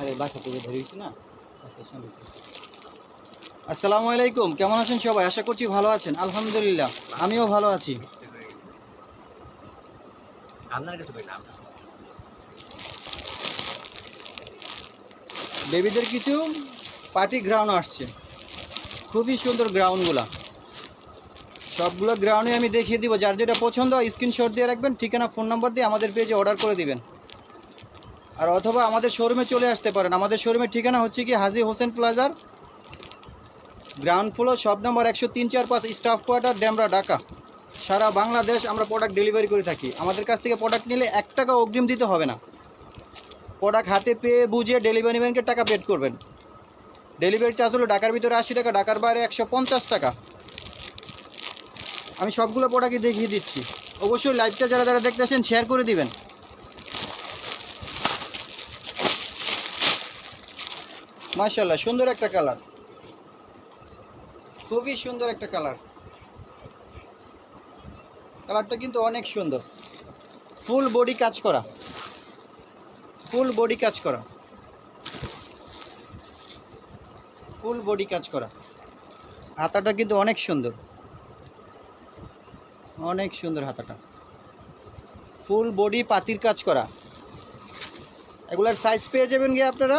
আরে বাসা থেকে না বাসার সামনে থেকে। আসসালামু আলাইকুম কেমন আছেন সবাই? আশা করছি ভালো আছেন। আলহামদুলিল্লাহ আমিও ভালো আছি। না বেবিদের কিছু পার্টি গ্রাউন্ড আসছে। খুবই সুন্দর গ্রাউন্ডগুলা। সবগুলো গ্রাউন্ডে আমি দেখিয়ে দিব। যার যেটা পছন্দ স্ক্রিনশট দিয়ে রাখবেন ঠিকানা ফোন নাম্বার দিয়ে আমাদের পেজে অর্ডার করে দিবেন। আর অথবা আমাদের শোরুমে চলে আসতে পারেন। আমাদের শোরুমের ঠিকানা হচ্ছে কি হাজি হোসেন প্লাজার, গ্রাউন্ড ফ্লোর, শপ নম্বর একশো তিন চার পাঁচ, স্টাফ কোয়ার্টার ড্যামরা ঢাকা। সারা বাংলাদেশ আমরা প্রোডাক্ট ডেলিভারি করে থাকি। আমাদের কাছ থেকে প্রোডাক্ট নিলে এক টাকা অগ্রিম দিতে হবে না। প্রোডাক্ট হাতে পেয়ে বুঝে ডেলিভারি ম্যানকে টাকা পেড করবেন। ডেলিভারি চার্জ হলো ঢাকার ভিতরে আশি টাকা, ঢাকার বাইরে একশো পঞ্চাশ টাকা। আমি সবগুলো প্রোডাক্টই দেখিয়ে দিচ্ছি। অবশ্যই লাইভটা যারা যারা দেখতে দেখতেছেন শেয়ার করে দিবেন। মাশাল্লাহ সুন্দর একটা কালার। খুবই সুন্দর একটা কালার। কালারটা কিন্তু অনেক সুন্দর। ফুল বডি কাজ করা। ফুল বডি কাজ করা। ফুল বডি কাজ করা। হাতাটা কিন্তু অনেক সুন্দর। অনেক সুন্দর হাতাটা। ফুল বডি পাতির কাজ করা। এগুলার সাইজ পেয়ে যাবেন গিয়ে আপনারা।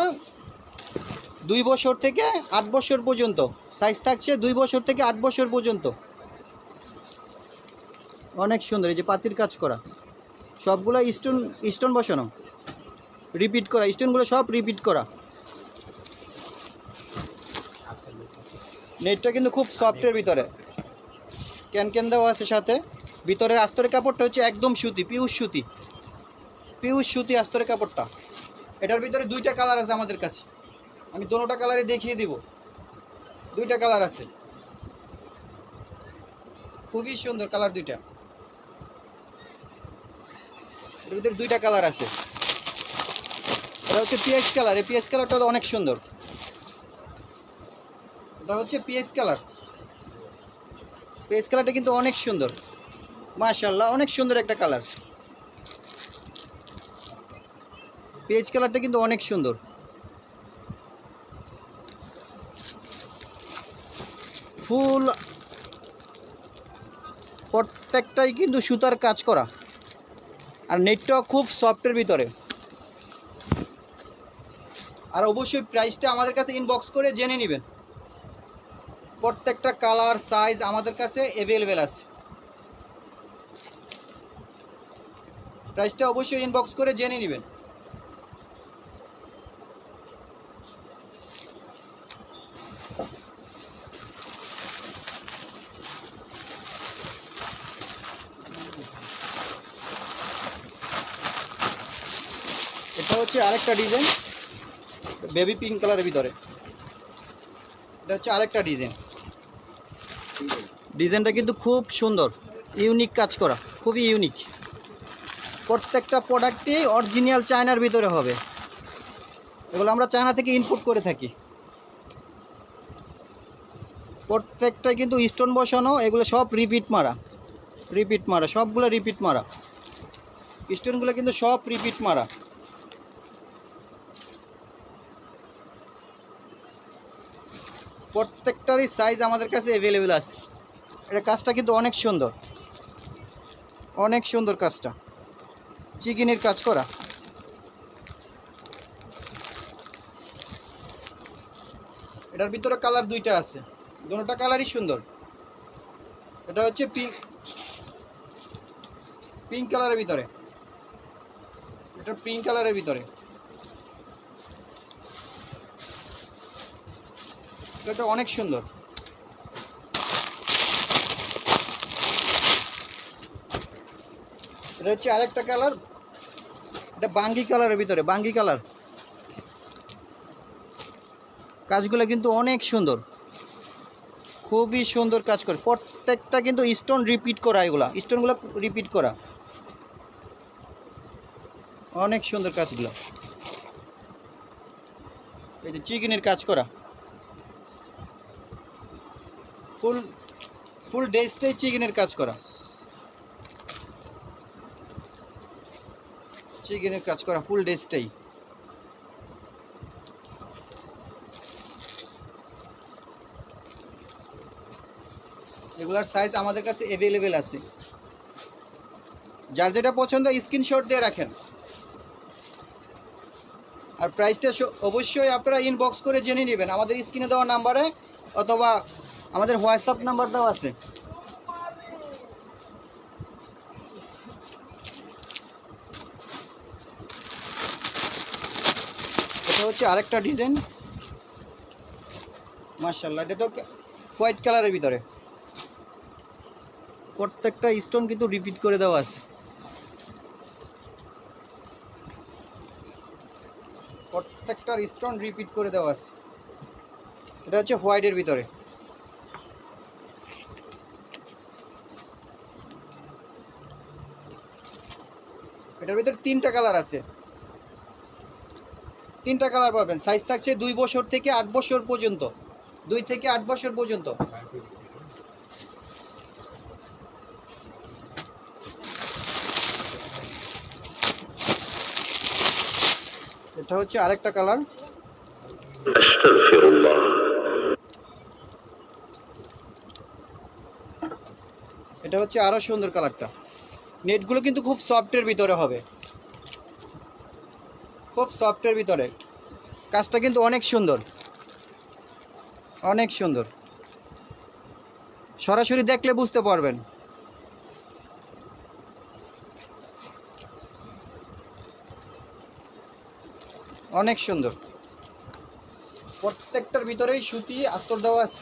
দুই বছর থেকে আট বছর পর্যন্ত। সাইজ থাকছে দুই বছর থেকে আট বছর পর্যন্ত। অনেক সুন্দর, এই যে পাতির কাজ করা। সবগুলো স্টোন স্টোন বসানো। রিপিট করা স্টোনগুলো সব রিপিট করা। নেটটা কিন্তু খুব সফটের ভিতরে। ক্যান ক্যান দেওয়া আছে সাথে। ভিতরের আস্তরের কাপড়টা হচ্ছে একদম সুতি পিউস সুতি। পিউস সুতি আস্তরের কাপড়টা। এটার ভিতরে দুইটা কালার আছে আমাদের কাছে। আমি দোনোটা কালারই দেখিয়ে দিব। দুইটা কালার আছে। খুবই সুন্দর কালার দুইটা। এটার ভিতরে দুইটা কালার আছে। এটা হচ্ছে পিএস কালার। এই পিএস কালারটা অনেক সুন্দর। এটা হচ্ছে পিএস কালার। পিএস কালারটা কিন্তু অনেক সুন্দর। মাশাল্লাহ অনেক সুন্দর একটা কালার। পেজ কালারটা কিন্তু অনেক সুন্দর। ফুল প্রত্যেকটাই কিন্তু সুতার কাজ করা। আর নেটটা খুব সফটের ভিতরে। আর অবশ্যই প্রাইসটা আমাদের কাছে ইনবক্স করে জেনে নেবেন। প্রত্যেকটা কালার সাইজ আমাদের কাছে অ্যাভেলেবেল আছে। প্রাইসটা অবশ্যই ইনবক্স করে জেনে নেবেন। এটা হচ্ছে আরেকটা ডিজাইন, বেবি পিঙ্ক কালারের ভিতরে। এটা হচ্ছে আরেকটা ডিজাইন। ডিজাইনটা কিন্তু খুব সুন্দর, ইউনিক কাজ করা, খুবই ইউনিক। প্রত্যেকটা প্রোডাক্টই অরিজিনাল চায়নার ভিতরে হবে। এগুলো আমরা চায়না থেকে ইনপুট করে থাকি। প্রত্যেকটাই কিন্তু স্টোন বসানো, এগুলো সব রিপিট মারা। রিপিট মারা, সবগুলো রিপিট মারা। স্টোনগুলো কিন্তু সব রিপিট মারা। প্রত্যেকটারই সাইজ আমাদের কাছে অ্যাভেলেবেল আছে। এটা কাজটা কিন্তু অনেক সুন্দর। অনেক সুন্দর কাজটা। চিকেনের কাজ করা। এটার ভিতরে কালার দুইটা আছে। দুটোটা কালারই সুন্দর। এটা হচ্ছে পিঙ্ক পিঙ্ক কালারের ভিতরে। এটা পিঙ্ক কালারের ভিতরে। এটা অনেক সুন্দর। এটা হচ্ছে আরেকটা কালার। এটা বাঙ্গি কালারের ভিতরে, বাঙ্গি কালার। কাজগুলো কিন্তু অনেক সুন্দর। খুবই সুন্দর কাজ করে। প্রত্যেকটা কিন্তু স্টোন রিপিট করা এগুলা। স্টোনগুলো রিপিট করা। অনেক সুন্দর কাজগুলো। এই যে চিকেনের কাজ করা। ফুল ফুল ড্রেসটাই চিকেনের কাজ করা। চিকেনের কাজ করা ফুল ড্রেসটাই এগুলার সাইজ আমাদের কাছে অ্যাভেলেবেল আছে। যার যেটা পছন্দ স্ক্রিনশট দিয়ে রাখেন। আর প্রাইসটা অবশ্যই আপনারা ইনবক্স করে জেনে নেবেন। আমাদের স্ক্রিনে দেওয়া নাম্বারে অথবা আমাদের হোয়াটসঅ্যাপ নাম্বার দেওয়া আছে। এটা হচ্ছে আরেকটা ডিজাইন। মার্শাল্লাহ এটা তো হোয়াইট কালারের ভিতরে। প্রত্যেকটা স্টোন কিন্তু রিপিট করে দেওয়া আছে। প্রত্যেকটার স্টোন রিপিট করে দেওয়া আছে। এটা হচ্ছে হোয়াইটের ভিতরে। এটার ভিতরে তিনটা কালার আছে। তিনটা কালার পাবেন। সাইজ থাকছে দুই বছর থেকে আট বছর পর্যন্ত। দুই থেকে আট বছর পর্যন্ত। এটা হচ্ছে আরেকটা কালার এটা হচ্ছে আরও সুন্দর কালারটা নেটগুলো কিন্তু খুব সফটের ভিতরে হবে। খুব সফটের ভিতরে। কাজটা কিন্তু অনেক সুন্দর। অনেক সুন্দর। সরাসরি দেখলে বুঝতে পারবেন। অনেক সুন্দর। প্রত্যেকটার ভিতরেই সুতি আস্তর দেওয়া আছে।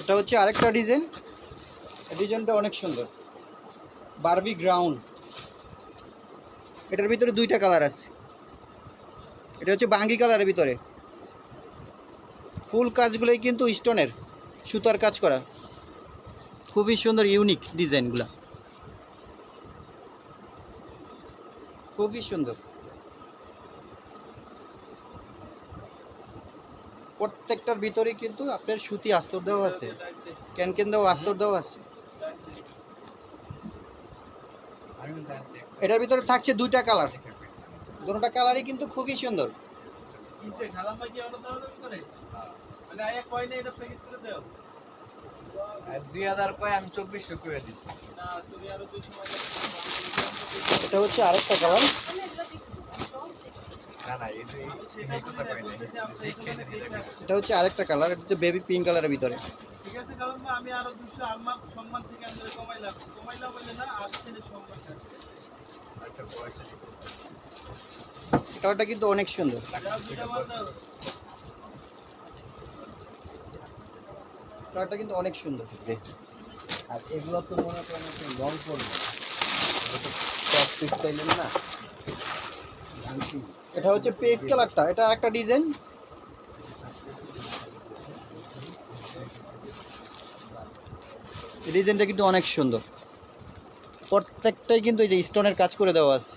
এটা হচ্ছে আরেকটা ডিজাইন। ডিজাইনটা অনেক সুন্দর। বারবি গ্রাউন্ড এটার ভিতরে দুইটা কালার আছে। এটা হচ্ছে বাঙ্গি কালারের ভিতরে। ফুল কাজগুলোই কিন্তু স্টোনের সুতার কাজ করা। খুবই সুন্দর ইউনিক ডিজাইনগুলো। খুবই সুন্দর। প্রত্যেকটার ভিতরে কিন্তু আপনার সুতি আস্তর দেওয়া আছে ক্যান ক্যান দেওয়া আস্তর দেওয়া আছে। এটার ভিতরে থাকছে দুইটা কালার। দুটোটা কালারই কিন্তু খুবই সুন্দর। দুই হাজার কয় আমি চব্বিশশো করে দিচ্ছি এটা হচ্ছে আরেকটা কালার দুই এই কথা কই নাই। দেখে নিয়ে যাবে এটা হচ্ছে আরেকটা কালার এটা হচ্ছে বেবি পিঙ্ক কালারের ভিতরে। ঠিক আছে কারণ আমি আরও দুশো আমার সম্মান থেকে আমি কমাইলাম কমাইলাম বলে না আর ছেলে সম্মান থাকবে। আচ্ছা কিন্তু অনেক সুন্দর যাও দুটা মাল দাও। কালারটা কিন্তু অনেক সুন্দর। আর এগুলো তো মনে করেন সব স্টাইলের না। এটা হচ্ছে পেজ কালারটা এটা একটা ডিজাইন ডিজাইনটা কিন্তু অনেক সুন্দর। প্রত্যেকটাই কিন্তু এই যে স্টোনের কাজ করে দেওয়া আছে।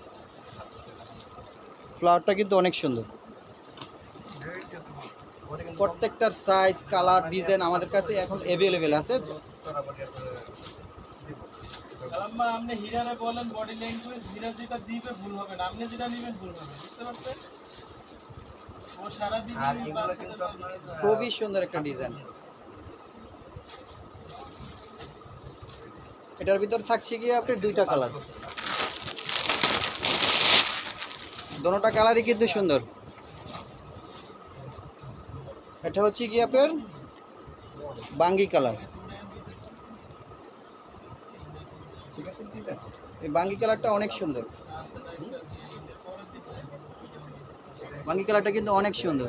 ফ্লাওয়ারটা কিন্তু অনেক সুন্দর। প্রত্যেকটার সাইজ কালার ডিজাইন আমাদের কাছে এখন অ্যাভেলেবেল আছে। কালাম্মা আপনি হিরারে বলেন বডি ল্যাঙ্গুয়েজ হিরা যেটা দিবে ভুল হবে না। আপনি যেটা নেবেন ভুল হবে বুঝতে পারছেন? ও সারা দিন আর এগুলো কিন্তু আপনার খুবই সুন্দর একটা ডিজাইন এটার ভিতর থাকছে গিয়ে আপনার দুইটা কালার দোনোটা কালারই কিন্তু সুন্দর। এটা হচ্ছে কি আপনার? বাঙ্গি কালার। এই বাঙ্গি কালারটা অনেক সুন্দর। বাঙ্গি কালারটা কিন্তু অনেক সুন্দর।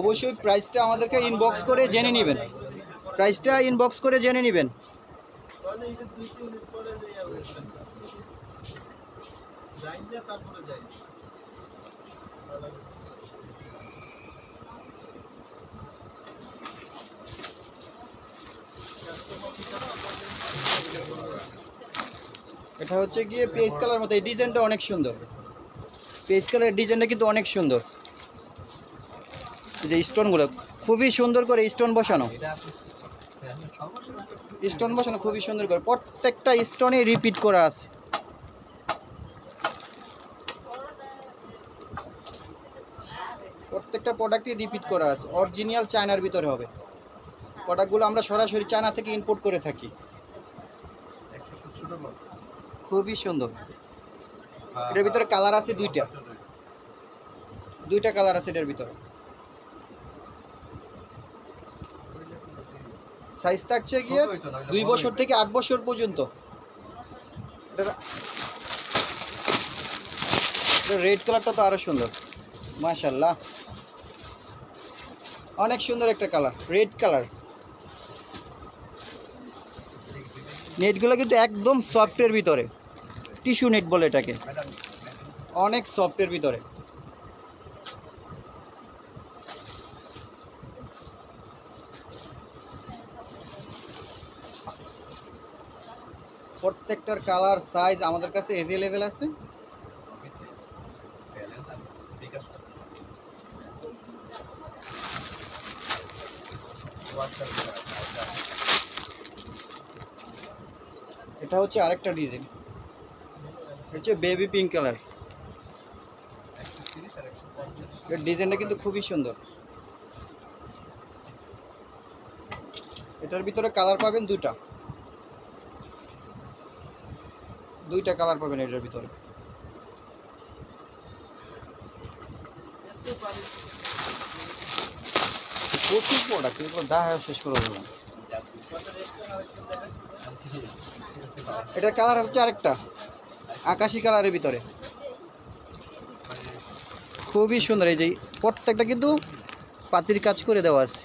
অবশ্যই প্রাইসটা আমাদেরকে ইনবক্স করে জেনে নেবেন। প্রাইসটা ইনবক্স করে জেনে নেবেন। এটা হচ্ছে গিয়ে পেজ কালার মতো। এই ডিজাইনটা অনেক সুন্দর। পেজ কালারের ডিজাইনটা কিন্তু অনেক সুন্দর। যে স্টোনগুলো খুবই সুন্দর করে স্টোন বসানো। স্টোন বসানো খুবই সুন্দর করে। প্রত্যেকটা স্টোনে রিপিট করা আছে। প্রত্যেকটা প্রোডাক্টই রিপিট করা আছে। অরিজিনাল চায়নার ভিতরে হবে। প্রোডাক্টগুলো আমরা সরাসরি চায়না থেকে ইম্পোর্ট করে থাকি। খুবই সুন্দর। এটার ভিতরে কালার আছে দুইটা। দুইটা কালার আছে এটার ভিতরে। সাইজ থাকছে গিয়ে দুই বছর থেকে আট বছর পর্যন্ত। রেড কালারটা তো আরও সুন্দর। মাশাল্লাহ অনেক সুন্দর একটা কালার রেড কালার নেটগুলো কিন্তু একদম সফটের ভিতরে। টিস্যু নেট বলে এটাকে। অনেক সফটের ভিতরে। প্রত্যেকটার কালার সাইজ আমাদের কাছে অ্যাভেলেবেল আছে। এটা হচ্ছে আরেকটা ডিজাইন হচ্ছে বেবি পিঙ্ক কালারের ডিজাইনটা কিন্তু খুবই সুন্দর। এটার ভিতরে কালার পাবেন দুটা দুইটা কালার পাবেন এটার ভিতরে। প্রচুর প্রোডাক্ট এগুলো দেখা শেষ করে দেবো। এটার কালার হচ্ছে আরেকটা আকাশি কালারের ভিতরে। খুবই সুন্দর এই যে প্রত্যেকটা কিন্তু পাতির কাজ করে দেওয়া আছে।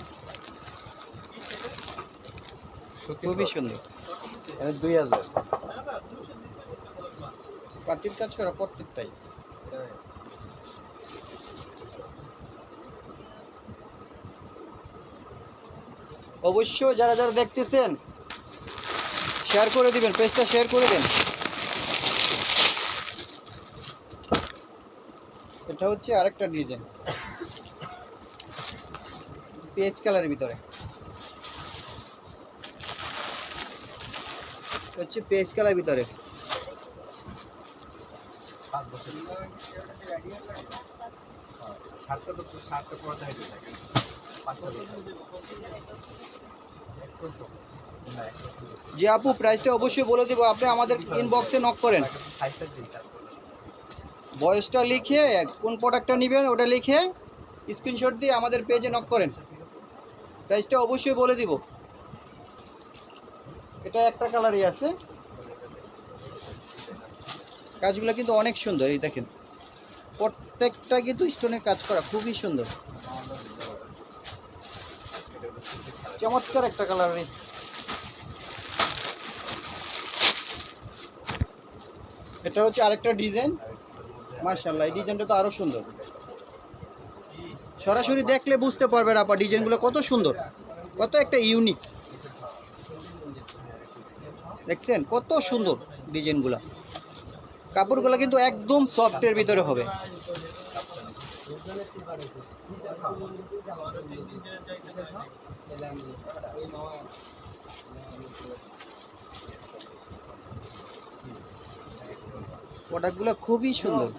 খুবই সুন্দর। দুই হাজার। পাতির কাজ করা প্রত্যেকটাই। অবশ্যই যারা যারা দেখতেছেন শেয়ার করে দিবেন পেজটা শেয়ার করে দেন। এটা হচ্ছে আরেকটা ডিজাইন পেজ কালারের ভিতরে। হচ্ছে পেজ কালার ভিতরে পাঁচ বছর জি আপু প্রাইসটা অবশ্যই বলে দেবো। আপনি আমাদের ইনবক্সে নক করেন। বয়সটা লিখে কোন প্রোডাক্টটা নেবেন ওটা লিখে স্ক্রিনশট দিয়ে আমাদের পেজে নক করেন। প্রাইসটা অবশ্যই বলে দিব। এটা একটা কালারই আছে। কাজগুলো কিন্তু অনেক সুন্দর এই দেখেন। প্রত্যেকটা কিন্তু স্টোনের কাজ করা খুবই সুন্দর। চমৎকার একটা কালার এটা হচ্ছে আরেকটা ডিজাইন মার্শাল্লাহ এই ডিজাইনটা তো আরও সুন্দর। সরাসরি দেখলে বুঝতে পারবেন আপা ডিজাইনগুলো কত সুন্দর, কত একটা ইউনিক দেখছেন? কত সুন্দর ডিজাইনগুলো কাপড়গুলো কিন্তু একদম সফটের ভিতরে হবে। প্রোডাক্টগুলো খুবই সুন্দর।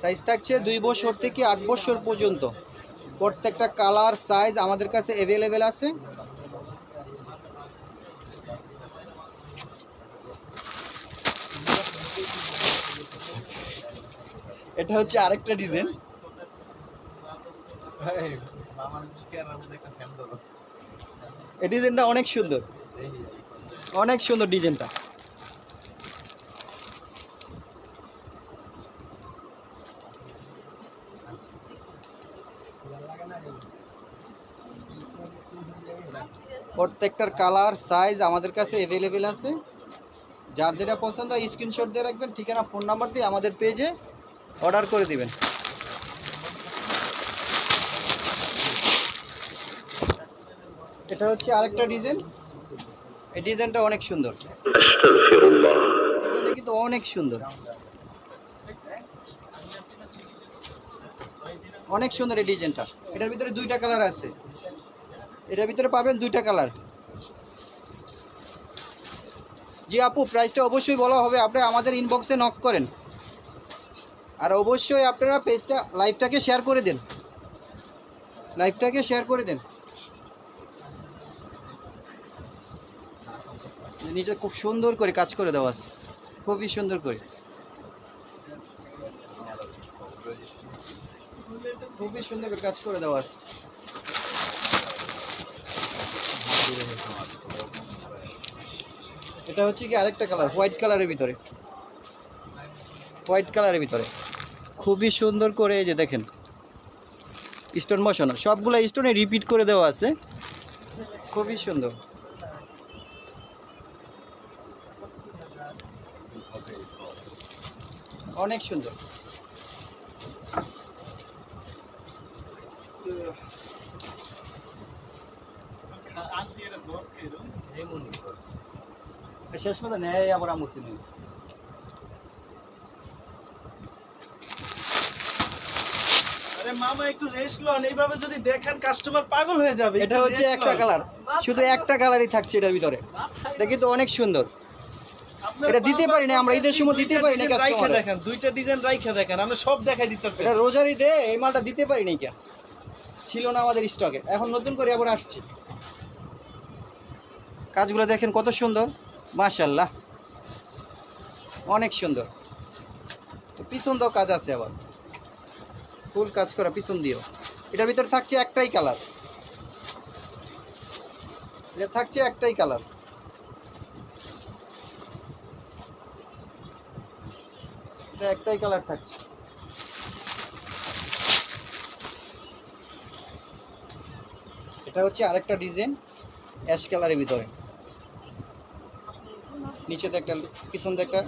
সাইজ থাকছে দুই বছর থেকে আট বছর পর্যন্ত। প্রত্যেকটা কালার, সাইজ আমাদের কাছে অ্যাভেলেবেল আছে। এটা হচ্ছে আরেকটা ডিজাইন এই ডিজাইনটা অনেক সুন্দর। অনেক সুন্দর ডিজাইনটা প্রত্যেকটার কালার সাইজ আমাদের কাছে অ্যাভেলেবেল আছে। যার যেটা পছন্দ হয় স্ক্রিনশট দিয়ে রাখবেন। ঠিকানা ফোন নাম্বার দিয়ে আমাদের পেজে অর্ডার করে দিবেন। এটা হচ্ছে আরেকটা ডিজাইন। এই ডিজাইনটা অনেক সুন্দর। ডিজাইনটা কিন্তু অনেক সুন্দর। অনেক সুন্দর এই ডিজাইনটা। এটার ভিতরে দুইটা কালার আছে। এটার ভিতরে পাবেন দুইটা কালার। জি আপু প্রাইসটা অবশ্যই বলা হবে। আপনি আমাদের ইনবক্সে নক করেন। আর অবশ্যই আপনারা পেজটা, লাইভটাকে শেয়ার করে দেন। লাইভটাকে শেয়ার করে দেন। নিচে খুব সুন্দর করে কাজ করে দেওয়া আছে। খুবই সুন্দর করে। খুবই সুন্দর করে কাজ করে দেওয়া আছে। এটা হচ্ছে কি আরেকটা কালার হোয়াইট কালারের ভিতরে। হোয়াইট কালারের ভিতরে। খুবই সুন্দর করে এই যে দেখেন। স্টোন বসানো। সবগুলো স্টোনে রিপিট করে দেওয়া আছে। খুবই সুন্দর। অনেক সুন্দর। শেষ মতো নেয় আবার আমূর্তি নেই। আরে মামা একটু রেস্ট লন। এইভাবে যদি দেখেন কাস্টমার পাগল হয়ে যাবে এটা হচ্ছে একটা কালার শুধু একটা কালারই থাকছে এটার ভিতরে। এটা কিন্তু অনেক সুন্দর। এটা দিতে পারি না, আমরা ঈদের সময় দিতে পারি না রাইখা দেখেন দুইটা ডিজাইন রাইখা দেখেন আমরা সব দেখাই দিতেছি। এটা রোজারি দে এই মালটা দিতে পারি নাই কে? ছিল না আমাদের স্টকে এখন নতুন করে আবার আসছে। কাজগুলো দেখেন কত সুন্দর। মাশাল্লাহ অনেক সুন্দর। তো পিছন দিয়েও কাজ আছে আবার। ফুল কাজ করা, পিছন দিয়েও। এটার ভিতরে থাকছে একটাই কালার এটা থাকছে একটাই কালার এটা একটাই কালার থাকছে। এটা হচ্ছে আরেকটা ডিজাইন অ্যাশ কালারের ভিতরে। নিচেতে একটা, পিছনতে একটা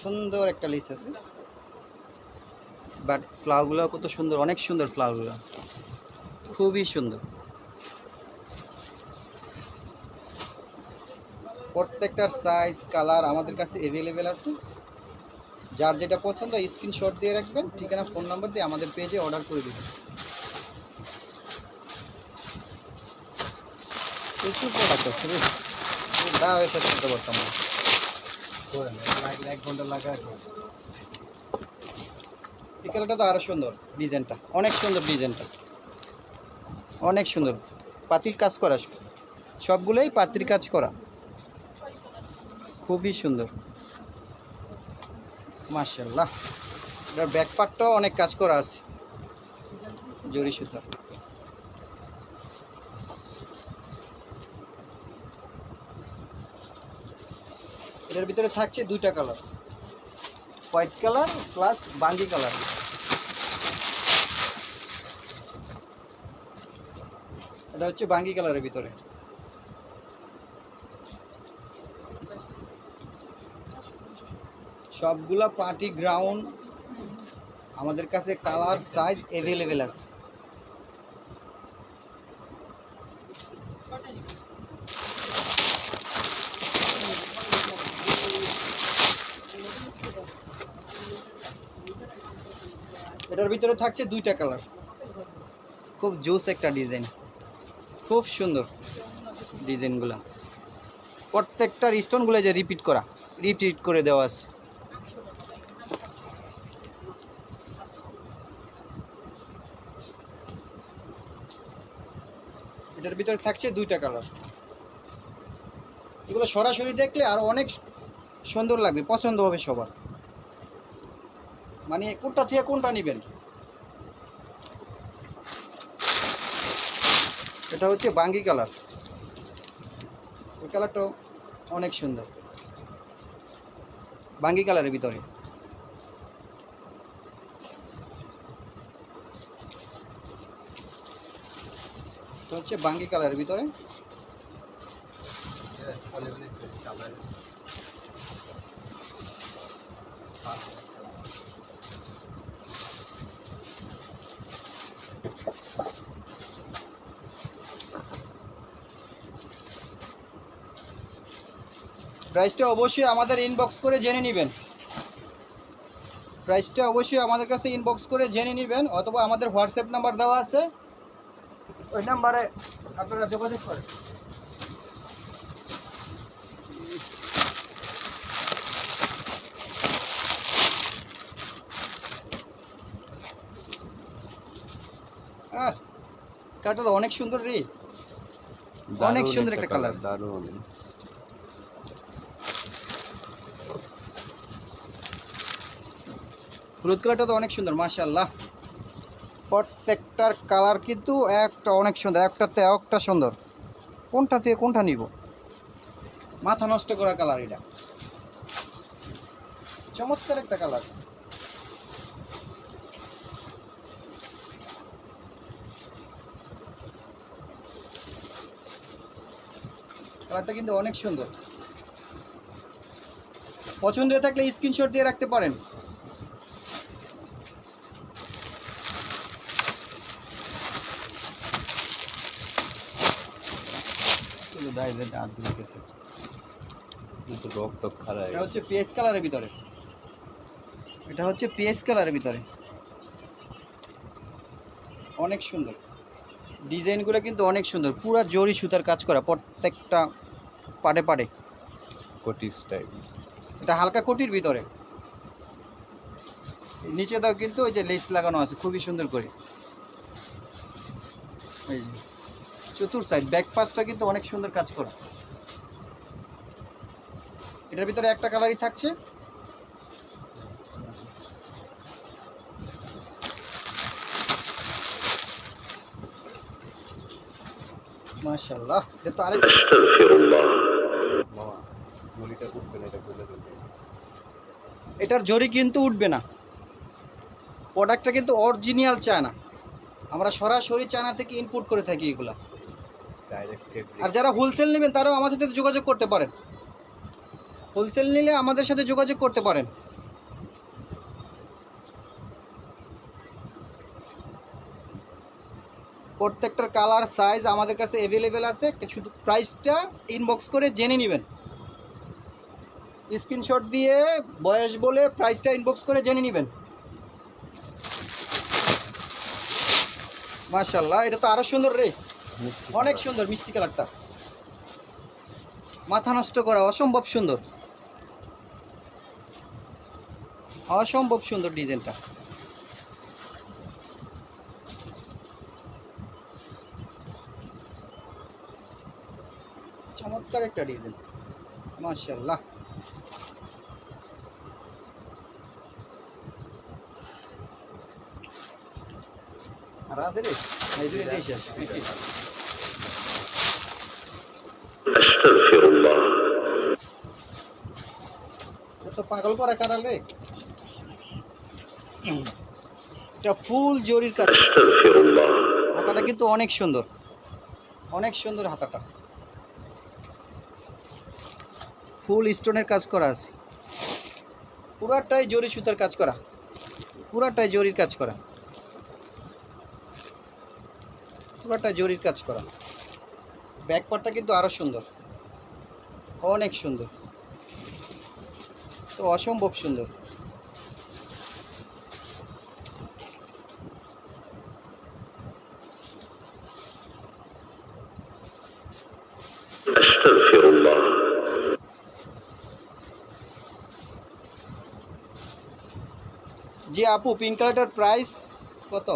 সুন্দর একটা লিস আছে। বাট ফ্লাওয়ারগুলো কত সুন্দর, অনেক সুন্দর ফ্লাওয়ারগুলো। খুবই সুন্দর। প্রত্যেকটার সাইজ কালার আমাদের কাছে অ্যাভেলেবেল আছে। যার যেটা পছন্দ স্ক্রিনশট দিয়ে রাখবেন, ঠিকানা ফোন নাম্বার দিয়ে আমাদের পেজে অর্ডার করে দিবেন। প্রচুর প্রোডাক্ট আছে দাও এসে করতে পারতাম এক ঘণ্টা লাগায় করে। কালারটা তো আরও সুন্দর ডিজাইনটা। অনেক সুন্দর ডিজাইনটা। অনেক সুন্দর। পাতির কাজ করা সবগুলোই পাতির কাজ করা। খুবই সুন্দর। মার্শাল্লাহ এটার ব্যাক পার্টটাও অনেক কাজ করা আছে। জরি সুতার এটার ভিতরে থাকছে দুইটা কালার। হোয়াইট কালার প্লাস বাঙ্গি কালার। এটা হচ্ছে বাঙ্গি কালারের ভিতরে। সবগুলা পার্টি গ্রাউন্ড আমাদের কাছে কালার, সাইজ অ্যাভেলেবেল আছে। এটার ভিতরে থাকছে দুইটা কালার। খুব জোস একটা ডিজাইন। খুব সুন্দর ডিজাইনগুলো। প্রত্যেকটার স্টোনগুলো যে রিপিট করা রিপিট করে দেওয়া আছে। এটার ভিতরে থাকছে দুইটা কালার এগুলো সরাসরি দেখলে আরও অনেক সুন্দর লাগবে, পছন্দ হবে সবার। মানে কোনটা থেকে কোনটা নেবেন? এটা হচ্ছে বাঙ্গি কালার। এই কালারটাও অনেক সুন্দর। বাঙ্গি কালারের ভিতরে। এটা হচ্ছে বাঙ্গি কালারের ভিতরে। প্রাইসটা অবশ্যই আমাদের ইনবক্স করে জেনে নেবেন। প্রাইসটা অবশ্যই আমাদের কাছে ইনবক্স করে জেনে নেবেন অথবা আমাদের হোয়াটসঅ্যাপ নাম্বার দেওয়া আছে। ওই নাম্বারে আপনারা যোগাযোগ করেন। কাটা তো অনেক সুন্দর রে। অনেক সুন্দর একটা কালার দারুণ। হলুদ কালারটা তো অনেক সুন্দর, মাশাআল্লাহ। প্রত্যেকটার কালার কিন্তু একটা অনেক সুন্দর, একটাতে একটা সুন্দর। কোনটা থেকে কোনটা নিব? মাথা নষ্ট করা কালার এটা। চমৎকার একটা কালার। কালারটা কিন্তু অনেক সুন্দর। পছন্দ থাকলে স্ক্রিনশট দিয়ে রাখতে পারেন। কিন্তু দাই দাই দাঁত ঢুকেছে কিন্তু রক টক খারাপ এটা হচ্ছে পেজ কালারের ভিতরে। এটা হচ্ছে পেজ কালারের ভিতরে। অনেক সুন্দর। ডিজাইনগুলো কিন্তু অনেক সুন্দর। পুরো জরি সুতার কাজ করা প্রত্যেকটা পাটে পাটে। কোটি স্টাইল। এটা হালকা কোটির ভিতরে। নিচে দাও কিন্তু ওই যে লেস লাগানো আছে খুবই সুন্দর করে। এই যে। চতুর সাইড ব্যাক পাসটা কিন্তু অনেক সুন্দর কাজ করা। এটার ভিতরে একটা কালারই থাকছে। এটার জরি কিন্তু উঠবে না। প্রোডাক্টটা কিন্তু অরিজিনাল চায়না। আমরা সরাসরি চায়না থেকে ইনপুট করে থাকি এগুলা। আর যারা হোলসেল নেবেন, তারাও আমাদের সাথে যোগাযোগ করতে পারেন। হোলসেল নিলে আমাদের সাথে যোগাযোগ করতে পারেন। প্রত্যেকটার কালার সাইজ আমাদের কাছে অ্যাভেলেবেল আছে। শুধু প্রাইসটা ইনবক্স করে জেনে নেবেন। স্ক্রিনশট দিয়ে বয়স বলে প্রাইসটা ইনবক্স করে জেনে নেবেন। মাশাল্লাহ এটা তো আরও সুন্দর রে। অনেক সুন্দর মিষ্টি কালারটা। মাথা নষ্ট করা অসম্ভব সুন্দর। অসম্ভব সুন্দর ডিজাইনটা। চমৎকার একটা ডিজাইন। মাশাল্লাহ আর আছে রে? এই যে এই এ তো পাগল করা কাটাল রে? এটা ফুল জরির কাজ। হাতাটা কিন্তু অনেক সুন্দর। অনেক সুন্দর হাতাটা। ফুল স্টোনের কাজ করা আছে। পুরাটাই জরি সুতার কাজ করা। পুরাটাই জরির কাজ করা। পুরাটা জরির কাজ করা। ব্যাক পার্টটা কিন্তু আরও সুন্দর। অনেক সুন্দর। তো অসম্ভব সুন্দর। জি আপু পিঙ্ক কালারটার প্রাইস কত?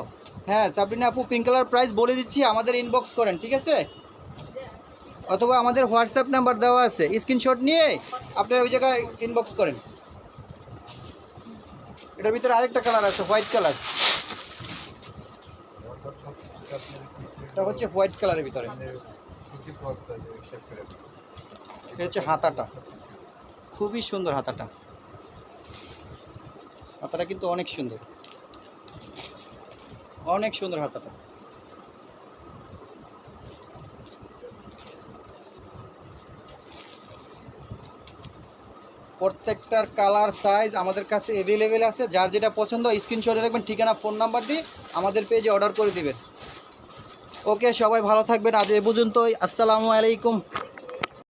হ্যাঁ সাবরিনা আপু পিঙ্ক কালার প্রাইস বলে দিচ্ছি আমাদের ইনবক্স করেন ঠিক আছে? অথবা আমাদের হোয়াটসঅ্যাপ নাম্বার দেওয়া আছে। স্ক্রিনশট নিয়ে আপনি ওই জায়গায় ইনবক্স করেন। এটার ভিতরে আরেকটা কালার আছে হোয়াইট কালার এটা হচ্ছে হোয়াইট কালারের ভিতরে। এটা হচ্ছে হাতাটা। খুবই সুন্দর হাতাটা। হাতাটা কিন্তু অনেক সুন্দর। অনেক সুন্দর হাতাটা। প্রত্যেকটার কালার সাইজ আমাদের কাছে অ্যাভেলেবেল আছে। যার যেটা পছন্দ স্ক্রিনশটে রাখবেন, ঠিকানা ফোন নাম্বার দিয়ে আমাদের পেজে অর্ডার করে দিবেন। ওকে সবাই ভালো থাকবেন। আজ এ পর্যন্তই। আসসালামু আলাইকুম।